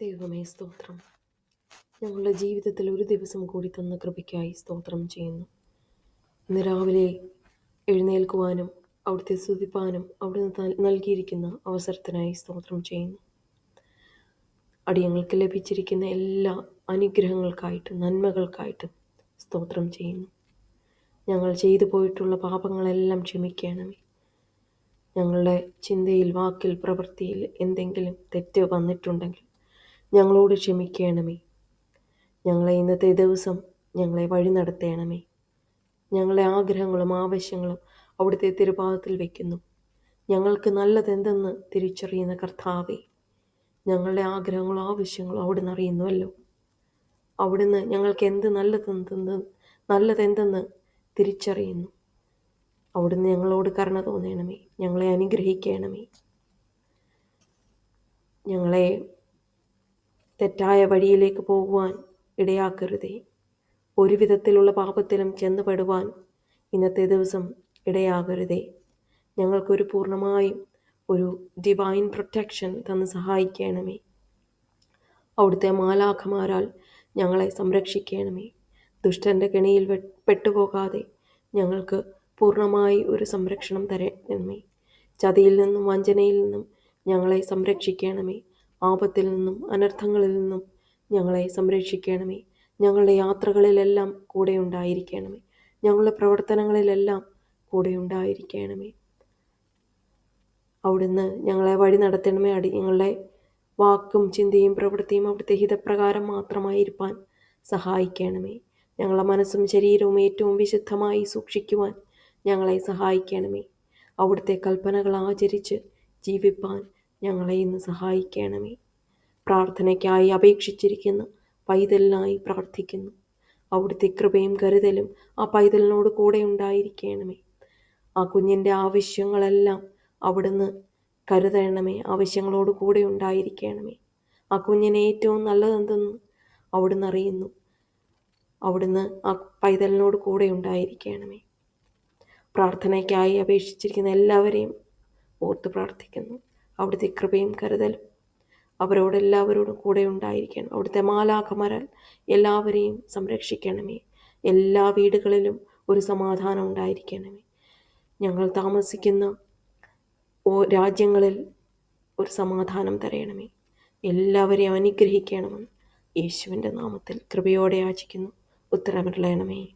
ദൈവമേ സ്തോത്രം. ഞങ്ങളുടെ ജീവിതത്തിൽ ഒരു ദിവസം കൂടി തന്ന കൃപയ്ക്കായി സ്തോത്രം ചെയ്യുന്നു. ഇന്ന് രാവിലെ എഴുന്നേൽക്കുവാനും അവിടുത്തെ സ്തുതിപ്പാനും അവിടുന്ന് നിന്ന് നൽകിയിരിക്കുന്ന അവസരത്തിനായി സ്തോത്രം ചെയ്യുന്നു. അടിയങ്ങൾക്ക് ലഭിച്ചിരിക്കുന്ന എല്ലാ അനുഗ്രഹങ്ങൾക്കായിട്ടും നന്മകൾക്കായിട്ടും സ്തോത്രം ചെയ്യുന്നു. ഞങ്ങൾ ചെയ്തു പോയിട്ടുള്ള പാപങ്ങളെല്ലാം ക്ഷമിക്കണമേ. ഞങ്ങളുടെ ചിന്തയിൽ വാക്കിൽ പ്രവൃത്തിയിൽ എന്തെങ്കിലും തെറ്റ് വന്നിട്ടുണ്ടെങ്കിൽ ഞങ്ങളോട് ക്ഷമിക്കണമേ. ഞങ്ങളെ ഇന്നത്തെ ദിവസം ഞങ്ങളെ വഴി നടത്തണമേ. ഞങ്ങളെ ആഗ്രഹങ്ങളും ആവശ്യങ്ങളും അവിടുത്തെ തിരുപാദത്തിൽ വയ്ക്കുന്നു ഞങ്ങൾക്ക് നല്ലതെന്തെന്ന് തിരിച്ചറിയുന്ന കർത്താവേ ഞങ്ങളുടെ ആഗ്രഹങ്ങളും ആവശ്യങ്ങളും അവിടുന്ന് അറിയുന്നുവല്ലോ. അവിടുന്ന് ഞങ്ങൾക്ക് എന്ത് നല്ലതെന്തെന്ന് നല്ലതെന്തെന്ന് തിരിച്ചറിയുന്നു. അവിടുന്ന് ഞങ്ങളോട് കരുണ തോന്നണമേ ഞങ്ങളെ അനുഗ്രഹിക്കണമേ. ഞങ്ങളെ തെറ്റായ വഴിയിലേക്ക് പോകുവാൻ ഇടയാക്കരുതേ. ഒരു വിധത്തിലുള്ള പാപത്തിലും ചെന്നുപെടുവാൻ ഇന്നത്തെ ദിവസം ഇടയാകരുതേ. ഞങ്ങൾക്കൊരു പൂർണമായും ഒരു ഡിവൈൻ പ്രൊട്ടക്ഷൻ തന്ന് സഹായിക്കണമേ. അവിടുത്തെ മാലാഖമാരാൽ ഞങ്ങളെ സംരക്ഷിക്കണമേ. ദുഷ്ടന്റെ കെണിയിൽ പെട്ടുപോകാതെ ഞങ്ങൾക്ക് പൂർണമായി ഒരു സംരക്ഷണം തരണമേ. ചതിയിൽ നിന്നും വഞ്ചനയിൽ നിന്നും ഞങ്ങളെ സംരക്ഷിക്കണമേ. ആപത്തിൽ നിന്നും അനർത്ഥങ്ങളിൽ നിന്നും ഞങ്ങളെ സംരക്ഷിക്കണമേ. ഞങ്ങളുടെ യാത്രകളിലെല്ലാം കൂടെ ഉണ്ടായിരിക്കണമേ. ഞങ്ങളുടെ പ്രവർത്തനങ്ങളിലെല്ലാം കൂടെ ഉണ്ടായിരിക്കണമേ. അവിടുന്ന് ഞങ്ങളെ വഴി നടത്തണമേ. അടി ഞങ്ങളുടെ വാക്കും ചിന്തയും പ്രവൃത്തിയും അവിടുത്തെ ഹിതപ്രകാരം മാത്രമായിരിക്കാൻ സഹായിക്കണമേ. ഞങ്ങളുടെ മനസ്സും ശരീരവും ഏറ്റവും വിശുദ്ധമായി സൂക്ഷിക്കുവാൻ ഞങ്ങളെ സഹായിക്കണമേ. അവിടുത്തെ കൽപ്പനകൾ ആചരിച്ച് ജീവിപ്പാൻ ഞങ്ങളെ ഇന്ന് സഹായിക്കണമേ. പ്രാർത്ഥനയ്ക്കായി അപേക്ഷിച്ചിരിക്കുന്നു. പൈതലിനായി പ്രാർത്ഥിക്കുന്നു. അവിടുത്തെ കൃപയും കരുതലും ആ പൈതലിനോട് കൂടെ ഉണ്ടായിരിക്കണമേ. ആ കുഞ്ഞിന്റെ ആവശ്യങ്ങളെല്ലാം അവിടുന്ന് കരുതണമേ. ആവശ്യങ്ങളോട് കൂടെ ഉണ്ടായിരിക്കണമേ. ആ കുഞ്ഞിന് ഏറ്റവും നല്ലതെന്തെന്ന് അവിടുന്ന് അറിയുന്നു. അവിടുന്ന് ആ പൈതലിനോട് കൂടെ ഉണ്ടായിരിക്കണമേ. പ്രാർത്ഥനയ്ക്കായി അപേക്ഷിച്ചിരിക്കുന്ന എല്ലാവരെയും ഓർത്ത് പ്രാർത്ഥിക്കുന്നു. അവിടുത്തെ കൃപയും കരുതലും. അവരോടെല്ലാവരോടും കൂടെ ഉണ്ടായിരിക്കണം. അവിടുത്തെ മാലാഖമരാൽ എല്ലാവരെയും സംരക്ഷിക്കണമേ. എല്ലാ വീടുകളിലും ഒരു സമാധാനം ഉണ്ടായിരിക്കണമേ. ഞങ്ങൾ താമസിക്കുന്ന ഓ രാജ്യങ്ങളിൽ ഒരു സമാധാനം തരയണമേ. എല്ലാവരെയും അനുഗ്രഹിക്കണമെന്ന് യേശുവിന്റെ നാമത്തിൽ കൃപയോടെ യാചിക്കുന്നു ഉത്തരമിടണമേ